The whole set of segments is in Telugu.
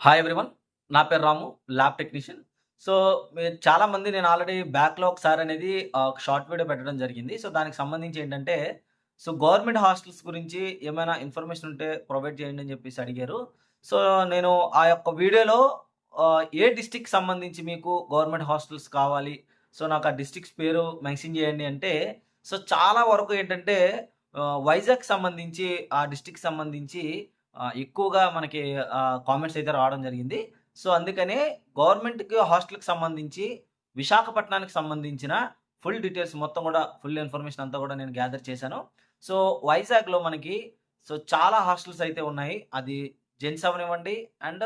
హాయ్ ఎవ్రీవన్ నా పేరు రాము ల్యాబ్ టెక్నీషియన్ సో మీరు చాలామంది నేను ఆల్రెడీ బ్యాక్లో ఒకసారి అనేది ఒక షార్ట్ వీడియో పెట్టడం జరిగింది. సో దానికి సంబంధించి ఏంటంటే సో గవర్నమెంట్ హాస్టల్స్ గురించి ఏమైనా ఇన్ఫర్మేషన్ ఉంటే ప్రొవైడ్ చేయండి అని చెప్పేసి అడిగారు. సో నేను ఆ యొక్క వీడియోలో ఏ డిస్టిక్ సంబంధించి మీకు గవర్నమెంట్ హాస్టల్స్ కావాలి? సో నాకు ఆ డిస్టిక్స్ పేరు మెన్షన్ చేయండి అంటే సో చాలా వరకు ఏంటంటే వైజాగ్ సంబంధించి ఆ డిస్టిక్ సంబంధించి ఎక్కువగా మనకి కామెంట్స్ అయితే రావడం జరిగింది. సో అందుకనే గవర్నమెంట్కి హాస్టల్కి సంబంధించి విశాఖపట్నానికి సంబంధించిన ఫుల్ డీటెయిల్స్ మొత్తం కూడా ఫుల్ ఇన్ఫర్మేషన్ అంతా కూడా నేను గ్యాదర్ చేశాను. సో వైజాగ్లో మనకి సో చాలా హాస్టల్స్ అయితే ఉన్నాయి. అది జెంట్స్ అవనివ్వండి అండ్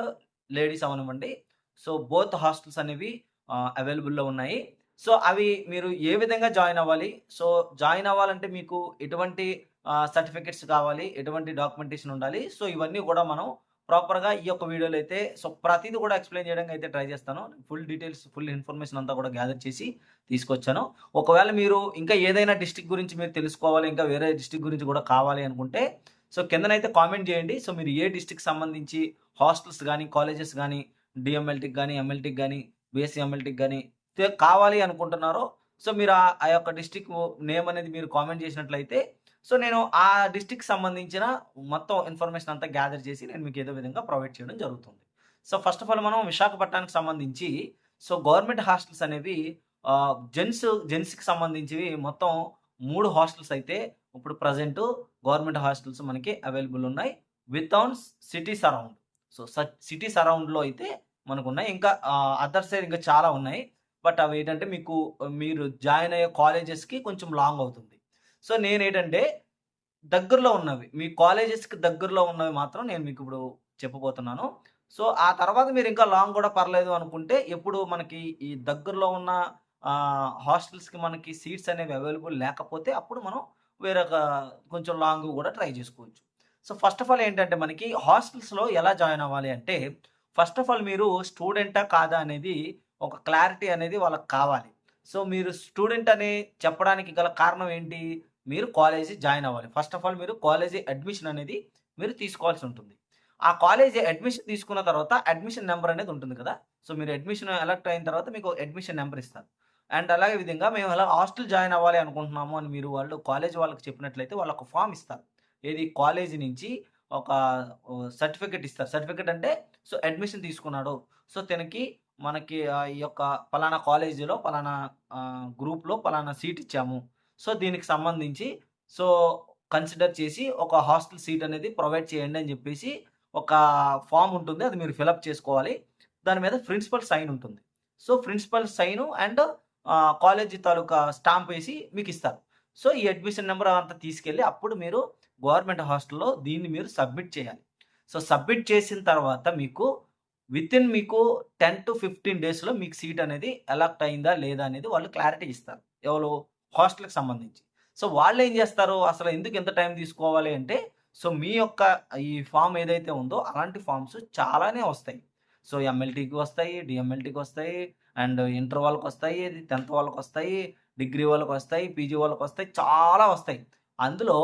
లేడీస్ అవనివ్వండి సో బోత్ హాస్టల్స్ అనేవి అవైలబుల్లో ఉన్నాయి. సో అవి మీరు ఏ విధంగా జాయిన్ అవ్వాలి? సో జాయిన్ అవ్వాలంటే మీకు ఎటువంటి సర్టిఫికెట్స్ కావాలి? ఎటువంటి డాక్యుమెంటేషన్ ఉండాలి? సో ఇవన్నీ కూడా మనం ప్రాపర్గా ఈ యొక్క వీడియోలో అయితే సో ప్రతిదీ కూడా ఎక్స్ప్లెయిన్ చేయడానికి అయితే ట్రై చేస్తాను. ఫుల్ డీటెయిల్స్ ఫుల్ ఇన్ఫర్మేషన్ అంతా కూడా గ్యాదర్ చేసి తీసుకొచ్చాను. ఒకవేళ మీరు ఇంకా ఏదైనా డిస్టిక్ గురించి మీరు తెలుసుకోవాలి ఇంకా వేరే డిస్టిక్ గురించి కూడా కావాలి అనుకుంటే సో కిందనైతే కామెంట్ చేయండి. సో మీరు ఏ డిస్టిక్ సంబంధించి హాస్టల్స్ కానీ కాలేజెస్ కానీ డిఎంఎల్టీకి కానీ ఎంఎల్టీకి కానీ బీఎస్సీ ఎంఎల్టీకి కానీ కావాలి అనుకుంటున్నారో సో మీరు ఆ ఆ యొక్క డిస్టిక్ నేమ్ అనేది మీరు కామెంట్ చేసినట్లయితే సో నేను ఆ డిస్టిక్ సంబంధించిన మొత్తం ఇన్ఫర్మేషన్ అంతా గ్యాదర్ చేసి నేను మీకు ఏదో విధంగా ప్రొవైడ్ చేయడం జరుగుతుంది. సో ఫస్ట్ ఆఫ్ ఆల్ మనం విశాఖపట్నానికి సంబంధించి సో గవర్నమెంట్ హాస్టల్స్ అనేవి జెంట్స్ జెంట్స్కి సంబంధించివి మొత్తం మూడు హాస్టల్స్ అయితే ఇప్పుడు ప్రజెంట్ గవర్నమెంట్ హాస్టల్స్ మనకి అవైలబుల్ ఉన్నాయి within city surround. So city సరౌండ్లో అయితే మనకు ఉన్నాయి ఇంకా అదర్ సైడ్ ఇంకా చాలా ఉన్నాయి. బట్ అవి ఏంటంటే మీకు మీరు జాయిన్ అయ్యే కాలేజెస్కి కొంచెం లాంగ్ అవుతుంది. సో నేను ఏంటంటే దగ్గరలో ఉన్నవి మీ కాలేజెస్కి దగ్గరలో ఉన్నవి మాత్రం నేను మీకు ఇప్పుడు చెప్పబోతున్నాను. సో ఆ తర్వాత మీరు ఇంకా లాంగ్ కూడా పర్లేదు అనుకుంటే ఎప్పుడు మనకి ఈ దగ్గరలో ఉన్న హాస్టల్స్కి మనకి సీట్స్ అనేవి అవైలబుల్ లేకపోతే అప్పుడు మనం వేరొక కొంచెం లాంగ్ కూడా ట్రై చేసుకోవచ్చు. సో ఫస్ట్ ఆఫ్ ఆల్ ఏంటంటే మనకి హాస్టల్స్లో ఎలా జాయిన్ అవ్వాలి అంటే ఫస్ట్ ఆఫ్ ఆల్ మీరు స్టూడెంటా కాదా అనేది ఒక క్లారిటీ అనేది వాళ్ళకి కావాలి. సో మీరు స్టూడెంట్ అని చెప్పడానికి గల కారణం ఏంటి? మీరు కాలేజీ జాయిన్ అవ్వాలి. ఫస్ట్ ఆఫ్ ఆల్ మీరు కాలేజీ అడ్మిషన్ అనేది మీరు తీసుకోవాల్సి ఉంటుంది. ఆ కాలేజీ అడ్మిషన్ తీసుకున్న తర్వాత అడ్మిషన్ నెంబర్ అనేది ఉంటుంది కదా? సో మీరు అడ్మిషన్ ఎలక్ట్ అయిన తర్వాత మీకు అడ్మిషన్ నెంబర్ ఇస్తారు. అండ్ అలాగే విధంగా మేము ఎలా హాస్టల్ జాయిన్ అవ్వాలి అనుకుంటున్నాము అని మీరు వాళ్ళు కాలేజ్ వాళ్ళకి చెప్పినట్లయితే వాళ్ళు ఒక ఫామ్ ఇస్తారు. ఏది? కాలేజీ నుంచి ఒక సర్టిఫికెట్ ఇస్తారు. సర్టిఫికెట్ అంటే సో అడ్మిషన్ తీసుకున్నాడు. సో తనకి మనకి ఈ యొక్క పలానా కాలేజీలో పలానా గ్రూప్లో పలానా సీట్ ఇచ్చాము. సో దీనికి సంబంధించి సో కన్సిడర్ చేసి ఒక హాస్టల్ సీట్ అనేది ప్రొవైడ్ చేయండి అని చెప్పేసి ఒక ఫామ్ ఉంటుంది. అది మీరు ఫిలప్ చేసుకోవాలి. దాని మీద ప్రిన్సిపల్ సైన్ ఉంటుంది. So principal sign and college taluka stamp వేసి మీకు ఇస్తారు. సో ఈ అడ్మిషన్ నెంబర్ అంతా తీసుకెళ్ళి అప్పుడు మీరు గవర్నమెంట్ హాస్టల్లో దీన్ని మీరు సబ్మిట్ చేయాలి. సో సబ్మిట్ చేసిన తర్వాత మీకు విత్ ఇన్ మీకు టెన్ టు ఫిఫ్టీన్ డేస్లో మీకు సీట్ అనేది ఎలక్ట్ అయిందా లేదా అనేది వాళ్ళు క్లారిటీ ఇస్తారు. ఎవరు? హాస్టల్కి సంబంధించి. సో వాళ్ళు ఏం చేస్తారు? అసలు ఎందుకు ఎంత టైం తీసుకోవాలి అంటే సో మీ యొక్క ఈ ఫామ్ ఏదైతే ఉందో అలాంటి ఫామ్స్ చాలానే వస్తాయి. సో ఎంఎల్టీకి వస్తాయి డిఎంఎల్టీకి వస్తాయి అండ్ ఇంటర్ వాళ్ళకి వస్తాయి టెన్త్ వాళ్ళకి వస్తాయి డిగ్రీ వాళ్ళకి వస్తాయి పీజీ వాళ్ళకి వస్తాయి చాలా వస్తాయి. అందులో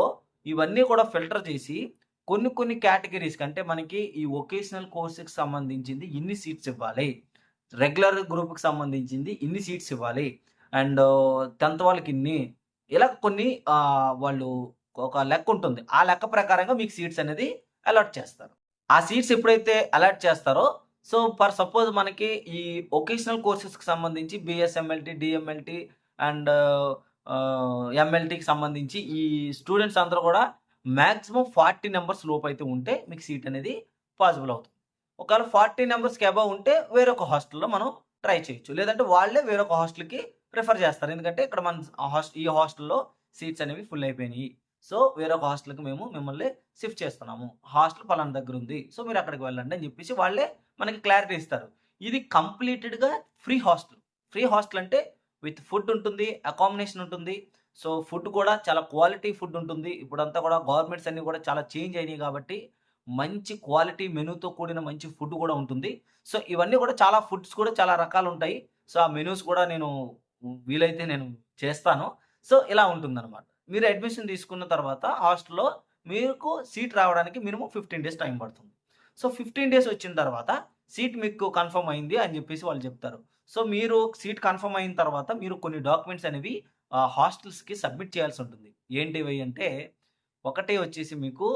ఇవన్నీ కూడా ఫిల్టర్ చేసి కొన్ని కొన్ని కేటగిరీస్ అంటే మనకి ఈ వొకేషనల్ కోర్సుకి సంబంధించింది ఇన్ని సీట్స్ ఇవ్వాలి. రెగ్యులర్ గ్రూప్కి సంబంధించింది ఇన్ని సీట్స్ ఇవ్వాలి. అండ్ టెన్త్ uh, వాళ్ళకి ఇన్ని. ఇలా కొన్ని వాళ్ళు ఒక లెక్క ఉంటుంది. ఆ లెక్క ప్రకారంగా మీకు సీట్స్ అనేది అలాట్ చేస్తారు. ఆ సీట్స్ ఎప్పుడైతే అలాట్ చేస్తారో సో ఫర్ సపోజ్ మనకి ఈ ఒకేషనల్ కోర్సెస్కి సంబంధించి BSMLT DMLT and uh, uh, ఎంఎల్టీకి సంబంధించి ఈ స్టూడెంట్స్ అందరూ కూడా మ్యాక్సిమం ఫార్టీ నెంబర్స్ లోపు అయితే ఉంటే మీకు సీట్ అనేది పాసిబుల్ అవుతుంది. ఒకవేళ ఫార్టీ నెంబర్స్కి అబవ్ ఉంటే వేరొక హాస్టల్లో మనం ట్రై చేయొచ్చు. లేదంటే వాళ్ళే వేరొక హాస్టల్కి ప్రిఫర్ చేస్తారు. ఎందుకంటే ఇక్కడ మన హాస్ట్ ఈ హాస్టల్లో సీట్స్ అనేవి ఫుల్ అయిపోయినాయి. సో వేరొక హాస్టల్కి మేము మిమ్మల్ని షిఫ్ట్ చేస్తున్నాము. హాస్టల్ పలానా దగ్గర ఉంది. సో మీరు అక్కడికి వెళ్ళండి అని చెప్పేసి వాళ్ళే మనకి క్లారిటీ ఇస్తారు. ఇది కంప్లీటెడ్గా ఫ్రీ హాస్టల్. ఫ్రీ హాస్టల్ అంటే విత్ ఫుడ్ ఉంటుంది అకామిడేషన్ ఉంటుంది. సో ఫుడ్ కూడా చాలా క్వాలిటీ ఫుడ్ ఉంటుంది. ఇప్పుడంతా కూడా గవర్నమెంట్స్ అన్నీ కూడా చాలా చేంజ్ అయినాయి కాబట్టి మంచి క్వాలిటీ మెనూతో కూడిన మంచి ఫుడ్ కూడా ఉంటుంది. సో ఇవన్నీ కూడా చాలా ఫుడ్స్ కూడా చాలా రకాలు ఉంటాయి. సో ఆ మెనూస్ కూడా నేను వీలైతే నేను చేస్తాను. సో ఇలా ఉంటుందన్నమాట. మీరు అడ్మిషన్ తీసుకున్న తర్వాత హాస్టల్లో మీకు సీట్ రావడానికి మినిమం ఫిఫ్టీన్ డేస్ టైం పడుతుంది. సో ఫిఫ్టీన్ డేస్ వచ్చిన తర్వాత సీట్ మీకు కన్ఫర్మ్ అయింది అని చెప్పేసి వాళ్ళు చెప్తారు. సో, మీరు సీట్ కన్ఫర్మ్ అయిన తర్వాత మీరు కొన్ని డాక్యుమెంట్స్ అనేవి హాస్టల్స్‌కి సబ్మిట్ చేయాల్సి ఉంటుంది. ఏంటివి అంటే, ఒకటి వచ్చేసి మీకు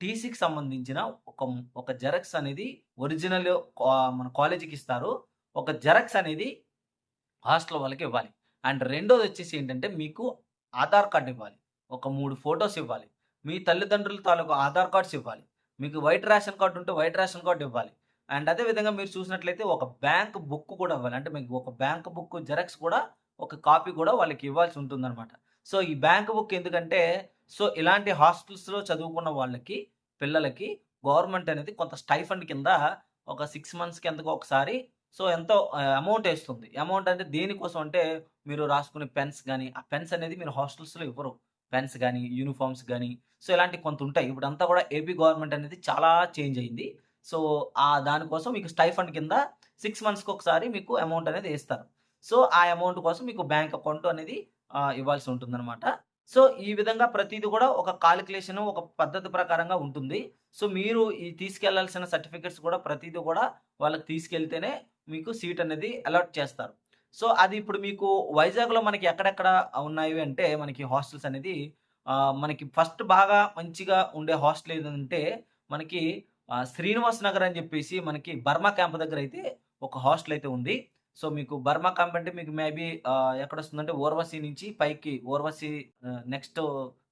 టీసీకి సంబంధించిన ఒక ఒక జెరాక్స్ అనేది ఒరిజినల్ మన కాలేజీకి ఇస్తారు. ఒక జెరాక్స్ అనేది హాస్టల్ వాళ్ళకి ఇవ్వాలి. అండ్ రెండోది వచ్చేసి ఏంటంటే, మీకు ఆధార్ కార్డ్ ఇవ్వాలి. ఒక మూడు ఫోటోస్ ఇవ్వాలి. మీ తల్లిదండ్రుల తాలూకు ఆధార్ కార్డ్స్ ఇవ్వాలి. మీకు వైట్ రేషన్ కార్డు ఉంటే వైట్ రేషన్ కార్డు ఇవ్వాలి. అండ్ అదే విధంగా మీరు చూసినట్లయితే ఒక బ్యాంక్ బుక్ కూడా ఇవ్వాలి. అంటే మీకు ఒక బ్యాంక్ బుక్ జెరాక్స్ కూడా ఒక కాపీ కూడా వాళ్ళకి ఇవ్వాల్సి ఉంటుందన్నమాట. సో, ఈ బ్యాంక్ బుక్ ఎందుకంటే, సో, ఇలాంటి హాస్టల్స్‌లో చదువుకున్న వాళ్ళకి, పిల్లలకి గవర్నమెంట్ అనేది కొంత స్టైఫండ్ కింద ఒక సిక్స్ మంత్స్‌కి ఎంతకో ఒకసారి సో, ఎంతో అమౌంట్ వేస్తుంది అమౌంట్ అంటే దేనికోసం అంటే, మీరు రాసుకునే పెన్స్ కానీ ఆ పెన్స్ అనేది మీరు హాస్టల్స్‌లో ఇవ్వరు. పెన్స్ కానీ యూనిఫార్మ్స్ కానీ సో, ఇలాంటివి కొంత ఉంటాయి. ఇప్పుడు అంతా కూడా ఏపీ గవర్నమెంట్ అనేది చాలా చేంజ్ అయింది. సో, ఆ దానికోసం మీకు స్టైఫండ్ కింద సిక్స్ మంత్స్‌కి ఒకసారి మీకు అమౌంట్ అనేది వేస్తారు సో, ఆ అమౌంట్ కోసం మీకు బ్యాంక్ అకౌంట్ అనేది ఇవ్వాల్సి ఉంటుందన్నమాట. సో, ఈ విధంగా ప్రతిదీ కూడా ఒక కాలిక్యులేషన్ ఒక పద్ధతి ప్రకారంగా ఉంటుంది. సో, మీరు ఈ తీసుకెళ్ళాల్సిన సర్టిఫికేట్స్ కూడా ప్రతిదీ కూడా వాళ్ళకి తీసుకెళ్తేనే మీకు సీట్ అనేది అలాట్ చేస్తారు. సో, అది ఇప్పుడు మీకు వైజాగ్‌లో మనకి ఎక్కడెక్కడ ఉన్నాయి అంటే, మనకి హాస్టల్స్ అనేది మనకి ఫస్ట్ బాగా మంచిగా ఉండే హాస్టల్ ఏదంటే, మనకి శ్రీనివాస్ నగర్ అని చెప్పేసి మనకి బర్మా క్యాంప్ దగ్గర అయితే ఒక హాస్టల్ అయితే ఉంది. సో, మీకు బర్మా క్యాంప్ అంటే మీకు మేబీ ఎక్కడ ఎక్కడొస్తుందంటే ఊర్వశి నుంచి పైకి ఊర్వశి నెక్స్ట్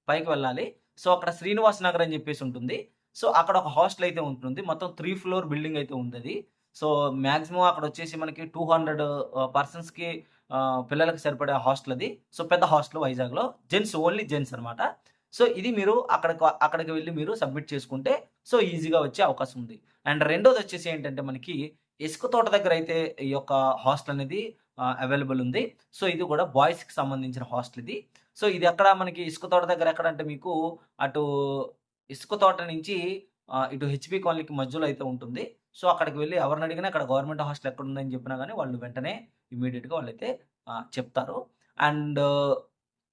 పైకి వెళ్ళాలి. సో, అక్కడ శ్రీనివాస్ నగర్ అని చెప్పేసి ఉంటుంది. సో, అక్కడ ఒక హాస్టల్ అయితే ఉంటుంది. మొత్తం త్రీ ఫ్లోర్ బిల్డింగ్ అయితే ఉంది సో, మాక్సిమం అక్కడొచ్చేసి మనకి టూ హండ్రెడ్ పర్సన్స్‌కి పిల్లలకు సరిపడే హాస్టల్ అది. సో, పెద్ద హాస్టల్ వైజాగ్‌లో. జెంట్స్ ఓన్లీ జెంట్స్ అనమాట సో, ఇది మీరు అక్కడికి అక్కడికి వెళ్ళి మీరు సబ్మిట్ చేసుకుంటే సో, ఈజీగా వచ్చే అవకాశం ఉంది. అండ్ రెండోది వచ్చేసి ఏంటంటే మనకి ఇసుక తోట దగ్గర అయితే ఈ యొక్క హాస్టల్ అనేది అవైలబుల్ ఉంది. సో, ఇది కూడా బాయ్స్‌కి సంబంధించిన హాస్టల్ ఇది. సో, ఇది ఎక్కడ మనకి ఇసుక తోట దగ్గర ఎక్కడంటే మీకు అటు ఇసుక తోట నుంచి ఇటు హెచ్పి కాలనీకి మధ్యలో అయితే ఉంటుంది. సో, అక్కడికి వెళ్ళి ఎవరిని అడిగినా అక్కడ గవర్నమెంట్ హాస్టల్ ఎక్కడ ఉందని చెప్పినా కానీ వాళ్ళు వెంటనే ఇమీడియట్గా వాళ్ళైతే చెప్తారు. అండ్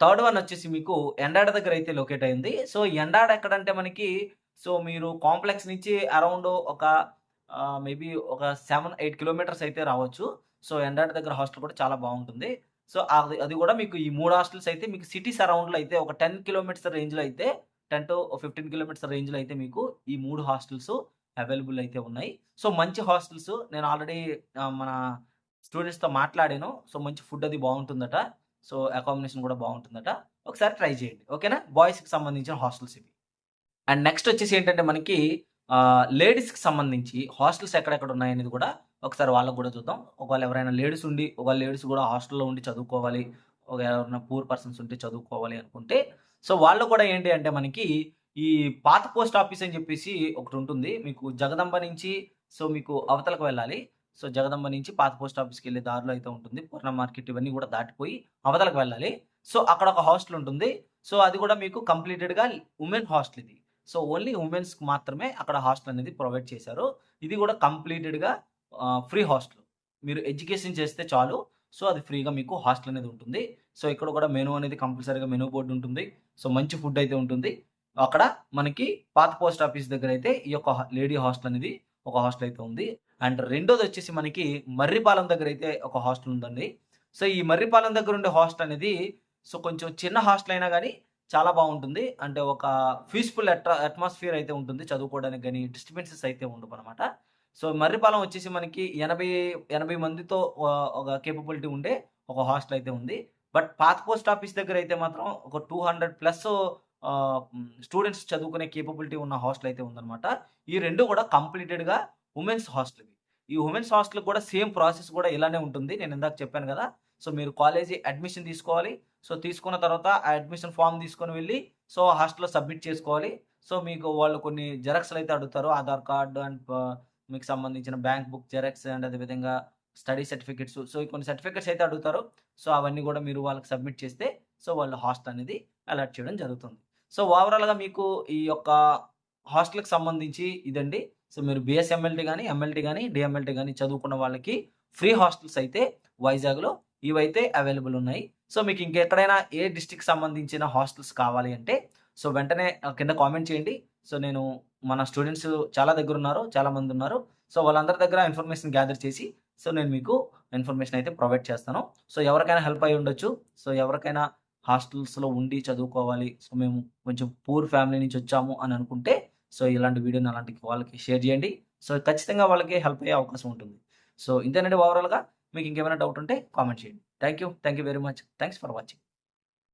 థర్డ్ వన్ వచ్చేసి మీకు ఎండాడ దగ్గర అయితే లొకేట్ అయింది. సో, ఎండాడ ఎక్కడంటే మనకి సో, మీరు కాంప్లెక్స్ నుంచి అరౌండ్ ఒక మేబీ ఒక 7, 8 కిలోమీటర్స్ అయితే రావచ్చు. సో, ఎండాడ దగ్గర హాస్టల్ కూడా చాలా బాగుంటుంది సో, అది అది కూడా మీకు ఈ మూడు హాస్టల్స్ అయితే మీకు సిటీ సరౌండ్‌లో అయితే ఒక 10 కిలోమీటర్స్ రేంజ్‌లో అయితే 10-15 కిలోమీటర్స్ రేంజ్‌లో అయితే మీకు ఈ మూడు హాస్టల్స్ అవైలబుల్ అయితే ఉన్నాయి. సో, మంచి హాస్టల్స్ నేను ఆల్రెడీ మన స్టూడెంట్స్‌తో మాట్లాడాను. సో, మంచి ఫుడ్ అది బాగుంటుందట సో, అకామిడేషన్ కూడా బాగుంటుందట ఒకసారి ట్రై చేయండి. ఓకేనా? బాయ్స్‌కి సంబంధించిన హాస్టల్స్ ఇవి. అండ్ నెక్స్ట్ వచ్చేసి ఏంటంటే మనకి లేడీస్‌కి సంబంధించి హాస్టల్స్ ఎక్కడెక్కడ ఉన్నాయనేది కూడా ఒకసారి వాళ్ళకు కూడా చూద్దాం. ఒకవేళ ఎవరైనా లేడీస్ ఉండి, ఒకవేళ లేడీస్ కూడా హాస్టల్‌లో ఉండి చదువుకోవాలి. ఒక ఎవరైనా పూర్ పర్సన్స్ ఉంటే చదువుకోవాలి అనుకుంటే, సో, వాళ్ళు కూడా ఏంటి అంటే మనకి ఈ పాత పోస్ట్ ఆఫీస్ అని చెప్పేసి ఒకటి ఉంటుంది మీకు జగదంబ నుంచి సో, మీకు అవతలకు వెళ్ళాలి. సో, జగదంబ నుంచి పాత పోస్ట్ ఆఫీస్కి వెళ్ళే దారిలో అయితే ఉంటుంది. పూర్ణ మార్కెట్ ఇవన్నీ కూడా దాటిపోయి అవతలకు వెళ్ళాలి. సో, అక్కడ ఒక హాస్టల్ ఉంటుంది. సో, అది కూడా మీకు కంప్లీటెడ్‌గా ఉమెన్ హాస్టల్ ఇది. సో, ఓన్లీ ఉమెన్స్కి మాత్రమే అక్కడ హాస్టల్ అనేది ప్రొవైడ్ చేశారు. ఇది కూడా కంప్లీటెడ్‌గా ఫ్రీ హాస్టల్. మీరు ఎడ్యుకేషన్ చేస్తే చాలు. సో, అది ఫ్రీగా మీకు హాస్టల్ అనేది ఉంటుంది. సో, ఇక్కడ కూడా మెనూ అనేది కంపల్సరీగా మెనూ బోర్డు ఉంటుంది. సో, మంచి ఫుడ్ అయితే ఉంటుంది. అక్కడ మనకి పాత పోస్ట్ ఆఫీస్ దగ్గర అయితే ఈ యొక్క లేడీ హాస్టల్ అనేది ఒక హాస్టల్ అయితే ఉంది. అండ్ రెండోది వచ్చేసి మనకి మర్రిపాలెం దగ్గర అయితే ఒక హాస్టల్ ఉందండి. సో, ఈ మర్రిపాలెం దగ్గర ఉండే హాస్టల్ అనేది సో, కొంచెం చిన్న హాస్టల్ అయినా కానీ చాలా బాగుంటుంది అంటే ఒక పీస్‌ఫుల్ అట్రా అట్మాస్ఫియర్ అయితే ఉంటుంది. చదువుకోవడానికి కానీ డిస్టర్బెన్సెస్ అయితే ఉండవనమాట. సో, మర్రిపాలెం వచ్చేసి మనకి 80, 80 మందితో ఒక కేపబిలిటీ ఉండే ఒక హాస్టల్ అయితే ఉంది. బట్ పాత పోస్ట్ ఆఫీస్ దగ్గర అయితే మాత్రం ఒక 200 ప్లస్ స్టూడెంట్స్ చదువుకునే కేపబిలిటీ ఉన్న హాస్టల్ అయితే ఉందన్నమాట. ఈ రెండు కూడా కంప్లీటెడ్‌గా ఉమెన్స్ హాస్టల్ ఈ ఉమెన్స్ హాస్టల్‌కి కూడా సేమ్ ప్రాసెస్ కూడా ఇలానే ఉంటుంది. నేను ఇందాక చెప్పాను కదా! సో, మీరు కాలేజీ అడ్మిషన్ తీసుకోవాలి. సో, తీసుకున్న తర్వాత ఆ అడ్మిషన్ ఫామ్ తీసుకొని వెళ్ళి సో, హాస్టల్‌లో సబ్మిట్ చేసుకోవాలి. సో, మీకు వాళ్ళు కొన్ని జెరాక్స్‌లు అయితే అడుగుతారు. ఆధార్ కార్డు అండ్ మీకు సంబంధించిన బ్యాంక్ బుక్ జెరాక్స్ అండ్ అదే విధంగా స్టడీ సర్టిఫికేట్స్. సో, కొన్ని సర్టిఫికేట్స్ అయితే అడుగుతారు. సో, అవన్నీ కూడా మీరు వాళ్ళకి సబ్మిట్ చేస్తే సో, వాళ్ళు హాస్టల్ అనేది అలాట్ చేయడం జరుగుతుంది. సో, ఓవరాల్‌గా మీకు ఈ యొక్క హాస్టల్‌కి సంబంధించి ఇదండి. సో, మీరు బిఎస్ఎంఎల్టీ కానీ ఎంఎల్టీ కానీ డిఎంఎల్టీ కానీ చదువుకున్న వాళ్ళకి ఫ్రీ హాస్టల్స్ అయితే వైజాగ్‌లో ఇవైతే అవైలబుల్ ఉన్నాయి. సో, మీకు ఇంకెక్కడైనా ఏ డిస్ట్రిక్ట్‌కి సంబంధించిన హాస్టల్స్ కావాలి అంటే సో, వెంటనే కింద కామెంట్ చేయండి. సో, నేను మన స్టూడెంట్స్ చాలా దగ్గరున్నారు. చాలా మందున్నారు. సో వాళ్ళందరి దగ్గర ఇన్ఫర్మేషన్ గ్యాదర్ చేసి సో నేను మీకు ఇన్ఫర్మేషన్ అయితే ప్రొవైడ్ చేస్తాను సో ఎవరికైనా హెల్ప్ అయి ఉండొచ్చు సో ఎవరికైనా హాస్టల్స్లో ఉండి చదువుకోవాలి సో మేము కొంచెం పూర్ ఫ్యామిలీ నుంచి వచ్చాము అని అనుకుంటే సో ఇలాంటి వీడియోని అలాంటి వాళ్ళకి షేర్ చేయండి సో ఖచ్చితంగా వాళ్ళకి హెల్ప్ అయ్యే అవకాశం ఉంటుంది సో ఇంతేనండి ఓవరాల్గా మీకు ఇంకేమైనా డౌట్ ఉంటే కామెంట్ చేయండి. Thank you thank you very much thanks for watching